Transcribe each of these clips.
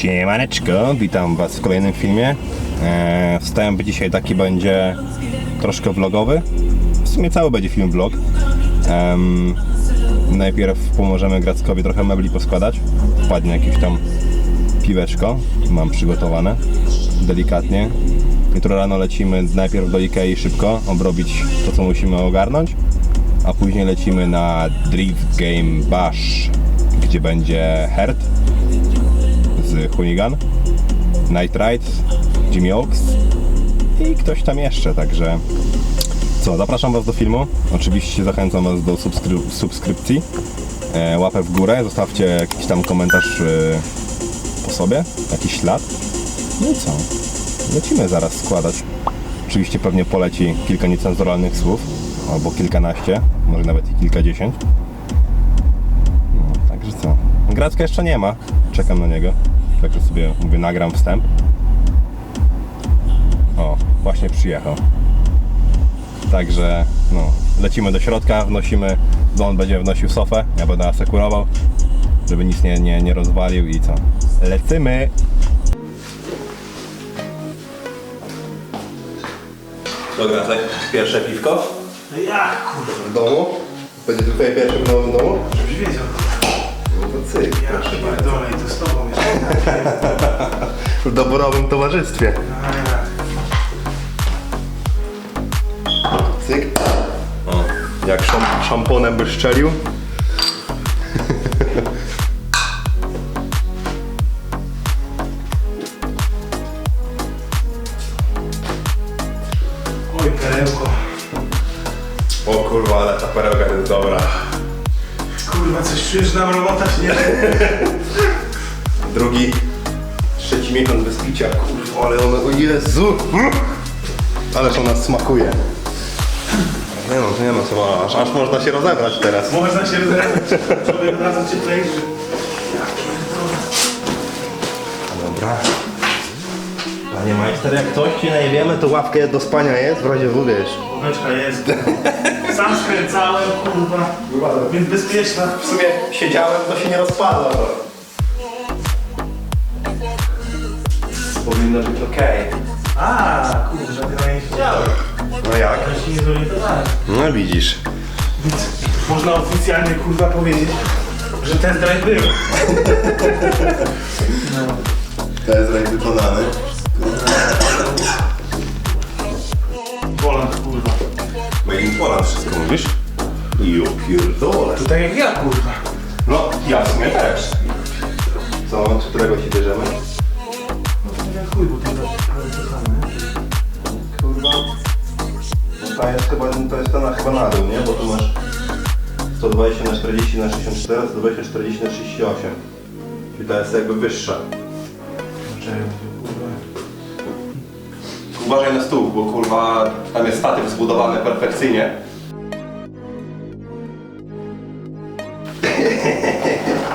Siemaneczko, witam was w kolejnym filmie. Eee, wstęp dzisiaj taki będzie troszkę vlogowy. W sumie cały będzie film vlog. Najpierw pomożemy Grackowi trochę mebli poskładać. Wpadnie jakieś tam piweczko. Mam przygotowane. Delikatnie. Jutro rano lecimy najpierw do Ikei szybko, obrobić to co musimy ogarnąć. A później lecimy na Drift Game Bash, gdzie będzie Herd z Hoonigan, Night Ride, Jimmy Oaks i ktoś tam jeszcze, także co, zapraszam Was do filmu, oczywiście zachęcam Was do subskry- subskrypcji, e, łapę w górę, zostawcie jakiś tam komentarz e, po sobie, jakiś ślad, no i co, lecimy zaraz składać. Oczywiście pewnie poleci kilka niecenzuralnych słów, albo kilkanaście, może nawet i kilkadziesiąt. No, także co? Gracka jeszcze nie ma. Czekam na niego. Także sobie mówię, nagram wstęp. O, właśnie przyjechał. Także no, lecimy do środka, wnosimy, no on będzie wnosił sofę, ja będę asekurował, żeby nic nie, nie, nie rozwalił i co? Lecymy! Dobra, tak, pierwsze piwko Jak kurwa, w domu. Będzie twoje pierwsze w nowym domu? żebyś wiedział. Cyk. Ja pierdolę i to z tobą jest. W doborowym towarzystwie. Cyk. O, jak szam szamponem by szczelił. Oj, perełko. O kurwa, ale ta perełka jest dobra. Kurwa, coś czujesz nam robota, czy nie? Drugi, trzeci miesiąc bez picia. Kurwa, ale ona, o Jezu! Ależ ona smakuje. Nie no, nie no, co, aż, aż można się rozebrać teraz. Można się rozwiązać. Człowiek od razu cię Panie majster, jak coś ci najwiemy, to ławkę do spania jest, w razie W wiesz. Jest. Sam skręcałem, kurwa. Więc bezpieczna. W sumie siedziałem, to się nie rozpadło. To. Powinno być okej. A, kurwa, ty na nie siedziałem. No jak? Ja się nie zorientowałem. No widzisz. Więc można oficjalnie, kurwa, powiedzieć, że ten drive był. No. Test drive wykonany. Poland, kurwa. Made in Poland wszystko mówisz? Jo pierdolę. To tak jak ja, kurwa. No, ja w sumie też. Co, od którego się bierzemy? No to jak chuj, bo to nie? Kurwa. No ta jest chyba, to jest ta na, chyba na dół, nie? Bo tu masz 120 na 40 na 64, 120 40 na 38. Czyli ta jest jakby wyższa. Czekaj, kurwa. Uważaj na stół, bo kurwa tam jest statyw zbudowany perfekcyjnie.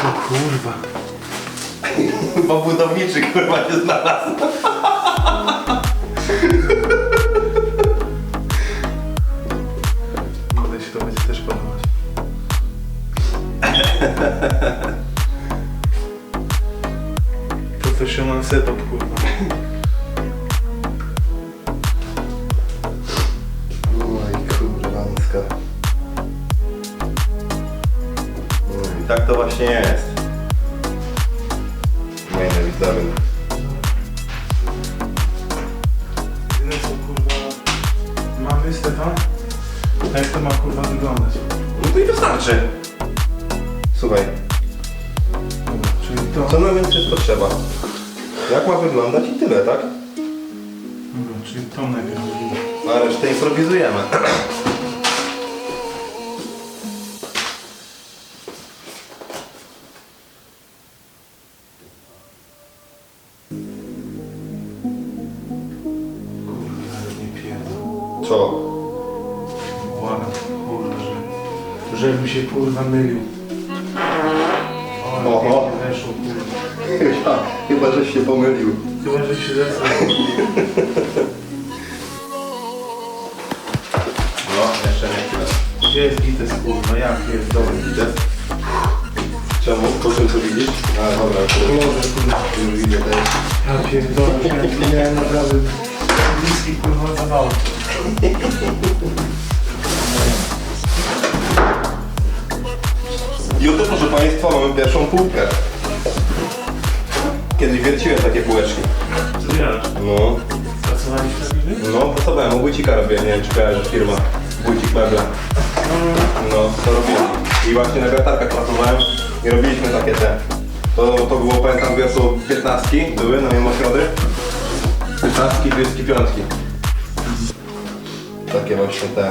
O kurwa. Bo budowniczy kurwa się znalazł. Może się to będzie też podobać. Professional setup, kurwa. To właśnie jest. No widzowie. Jedyne co, kurwa, mamy, Stefan? Jak to ma, kurwa, wyglądać? No to i wystarczy. Słuchaj, Dobra, czyli to... co nam więcej potrzeba? Jak ma wyglądać i tyle, tak? Dobra, czyli to najpierw. No a resztę improwizujemy. Co? Błagam, kurwa, że... Żebym się, kurwa, mylił. O, Oho. weszło, kurwa. Chyba, chyba żeś się pomylił. Chyba, że się zesrał. No, jeszcze nie chwilę. Gdzie jest gites, kurwa? Ja pierdolę. Idę. Czemu? Po tym co widzisz? A dobra, to Może kurwa. już widzę też. Ja pierdolę, miałem- miałem naprawdę bliski kurwa zawał. I oto proszę Państwa mamy pierwszą półkę. Kiedyś wierciłem takie półeczki. Zbierasz. No, Pracowaliście no pracowałem, u Wójcika robiłem, nie wiem czy kojarzysz firma. Wójcik Meble. No, to robiłem. I właśnie na wiatarkach pracowałem i robiliśmy takie te. To, to było, pamiętam, wiosło 15 były na mimośrody. 15, 25. Takie właśnie te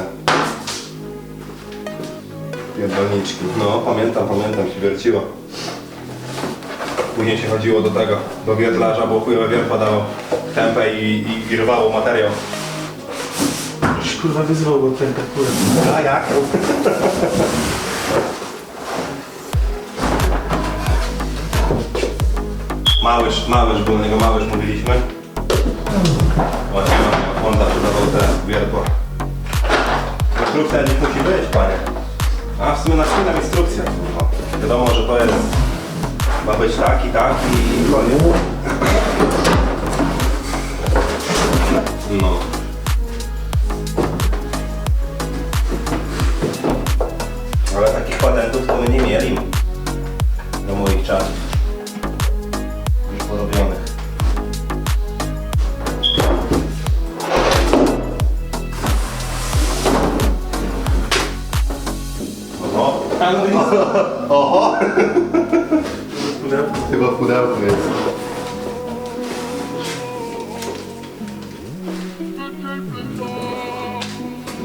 pierdolniczki. No, pamiętam, pamiętam, się wierciło. Później się chodziło do tego, do wiertlarza, bo chujowe wiertła dało tempę i, i, i rwało materiał. Już kurwa wyzwał go ten kurwa. A jak? Małyż, małyż był na niego małyż mówiliśmy. Właśnie mam Honda sprzedawał te wiertła. Instrukcja gdzieś musi być, panie. A w sumie na chwilę instrukcja. Wiadomo, że to jest ma być tak i tak i koniec. No. Ale takich patentów to my nie mieli. Do moich czasów. Oho. Oho. Chyba w pudełku jest.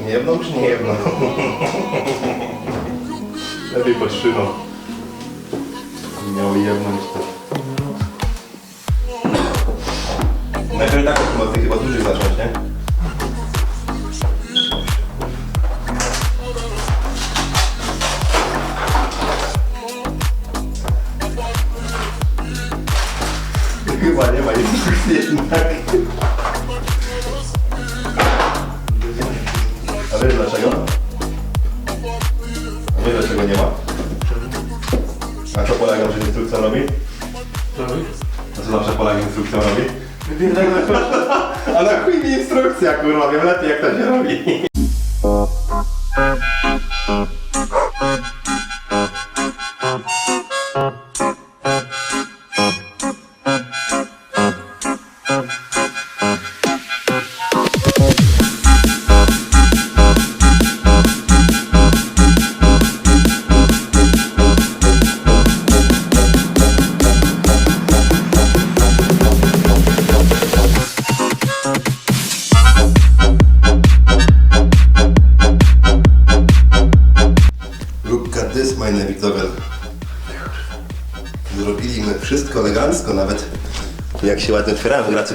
Nie jedną czy nie jedną? Lepiej pod szyną. Miał jedną czy tak. Najpierw tak od tych chyba dużych zacząć, nie? Chyba nie ma instrukcji jednak. A wiesz dlaczego? A wiesz dlaczego nie ma? A co polega, że instrukcja robi? Robisz? A co zawsze polega instrukcją robi? Wybieraj na koszta. A na chuj mi instrukcja, kurwa, wiem lepiej jak to się robi.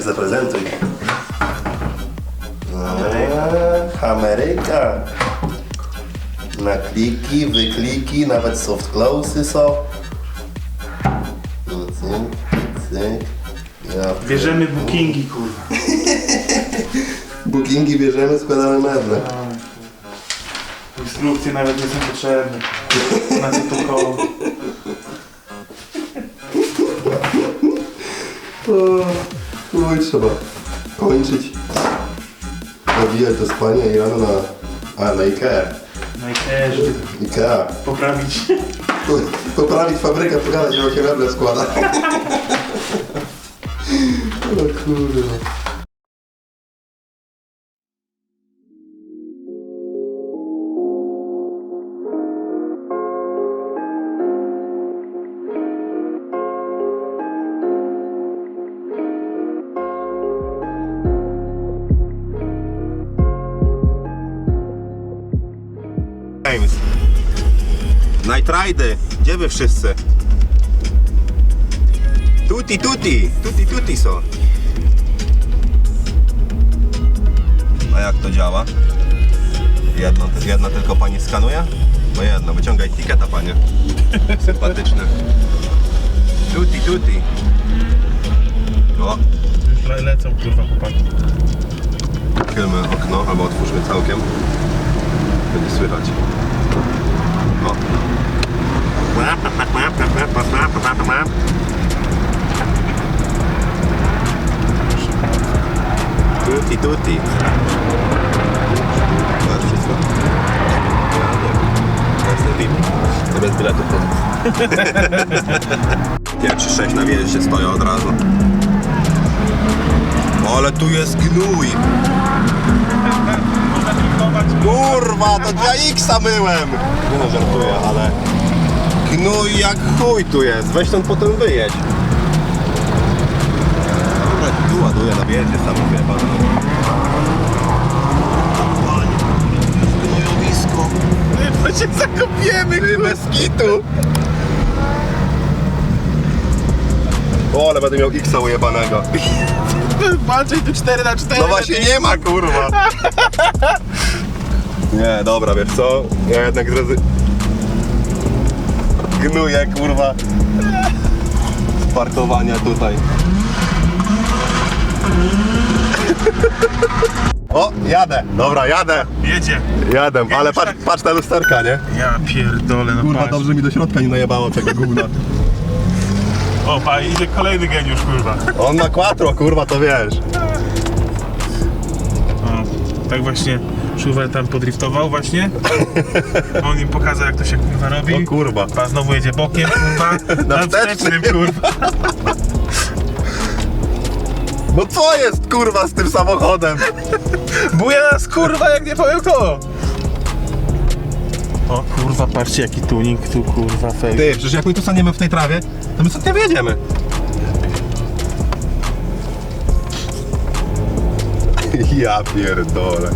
Zaprezentuj. Eee, Ameryka. Na kliki, wykliki, nawet soft closey są. Tu cyk, cyk. Ja Bierzemy bookingi kurwa. Bookingi bierzemy, składamy meble. Instrukcje nawet nie są potrzebne. Na co to koło. No i trzeba kończyć. Nawijać do spania i rano na... A, na Ikea. No i też, żeby Ikea. poprawić. Poprawić fabrykę, pogadać, jak się meble składa. O kurwa. Gdzie wy wszyscy? Tutti, tutti, tutti, tutti są. A jak to działa? Jedno, jedna tylko pani skanuje? No jedno, wyciągaj etykieta panie. Sympatyczne. Tutti, tutti. O, Już le lecą kurwa chłopaki. Uchylmy okno, albo otwórzmy całkiem. Będzie słychać. O. Tutti, tutti. Wszystko? Bez biletu Pierwszy sześć na wjeździe stoją od razu. Ale tu jest gnój! Kurwa, to ja X-a myłem! Nie no, żartuję, ale... Gnój jak chuj tu jest, weź tam potem wyjedź. Dobra, tu ładuję na wjeździe, sam mówię, pan. Gnojowisko. To się zakopiemy, Ty bez kitu! O, ale będę miał X-a ujebanego. Walczyć tu 4 na 4 No właśnie nie ma, kurwa. Nie, dobra, wiesz co? Ja jednak zrezy... Gnuję, kurwa. Z parkowania tutaj. O, jadę. Dobra, jadę. Jedzie. Jadę, ale patrz, patrz na lusterka, nie? Ja pierdolę, no Kurwa, patrz. dobrze mi do środka nie najebało tego gówna. O, pa, idzie kolejny geniusz, kurwa. On na quattro, kurwa, to wiesz. O, tak właśnie Szuwer tam podriftował właśnie. On im pokazał jak to się kurwa robi. O kurwa. Pa znowu jedzie bokiem, kurwa. Na wstecznym. kurwa. No co jest, kurwa, z tym samochodem? Buja nas, kurwa, jak nie powiem kto. O kurwa, patrzcie jaki tuning tu, kurwa, fake. Ty, przecież jak my tu staniemy w tej trawie, to my sobie nie wyjedziemy. Ja pierdolę.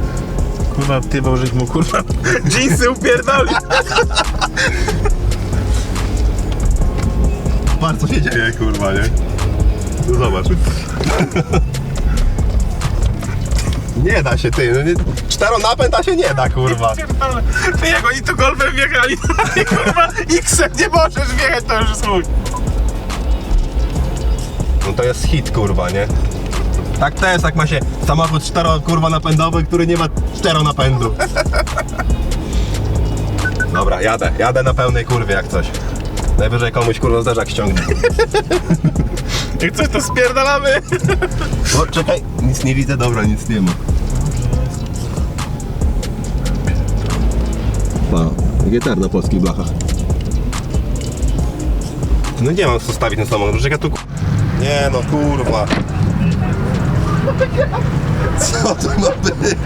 Kurwa, ty Bożek mu, kurwa, dżinsy upierdoli. Patrz, co się dzieje, kurwa, nie? No zobacz. Nie da się, ty. No nie, czteronapęd a się nie da, kurwa. Pierdolę. Ty jak oni tu golfem wjechali, ty kurwa, X-em nie możesz wjechać, to już jest chuj. No to jest hit, kurwa, nie? Tak to jest, jak ma się samochód cztero, kurwa, napędowy, który nie ma czteronapędu. Dobra, jadę. Jadę na pełnej kurwie, jak coś. Najwyżej komuś, kurwa, zderzak ściągnę. Jak coś to spierdalamy. O, czekaj, nic nie widzę, dobra, nic nie ma. Pa, gitar na polskich blachach. No nie mam co stawić na samochód, że ja tu... Nie no, kurwa. Co to ma być?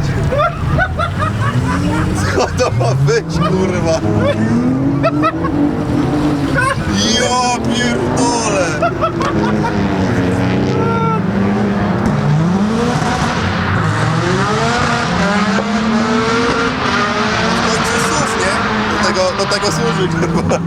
Co to ma być, kurwa? Ja pierdolę! W końcu SUV, nie? Do tego, do tego służy, kurwa.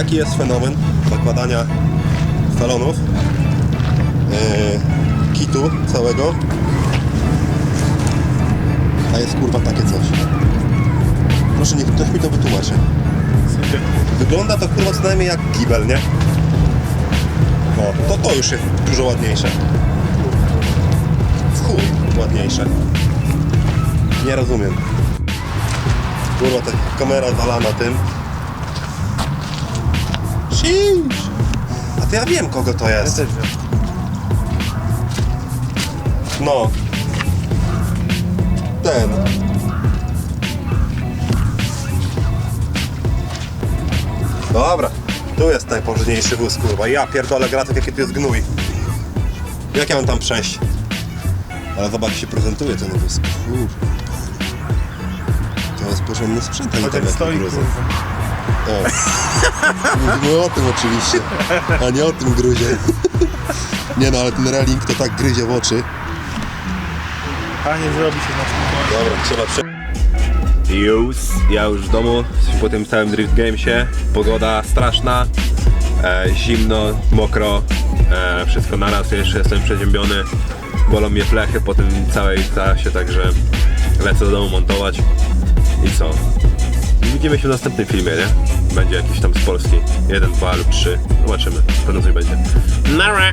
Jaki jest fenomen zakładania salonów, yy, kitu całego, a jest kurwa takie coś. Proszę, niech ktoś mi to wytłumaczy. Wygląda to kurwa co najmniej jak kibel, nie? No, to to już jest dużo ładniejsze. W chuj ładniejsze. Nie rozumiem. Kurwa, ta kamera zalana tym. Sheesh. A to ja wiem kogo to jest. też wiem. No. Ten. Dobra. Tu jest najporządniejszy wóz, kurwa. Ja pierdolę gratek, jaki tu jest gnój. Jak ja mam tam przejść? Ale zobacz, się prezentuje ten wóz. Kurwa. To jest porządny sprzęt, tak jak stoi, kurwa. O. Mówimy o tym oczywiście, a nie o tym gruzie. Nie no, ale ten reling to tak gryzie w oczy. A nie zrobi się na spokojnie. Dobra, trzeba prze... Już, ja już w domu, po tym całym Drift Gamesie, pogoda straszna, e, zimno, mokro, e, wszystko naraz, jeszcze jestem przeziębiony, bolą mnie flechy po tym całej trasie, także lecę do domu montować i co? Widzimy się w następnym filmie, nie? Będzie jakiś tam z Polski, jeden, dwa lub trzy, zobaczymy, pewno coś będzie. Nara!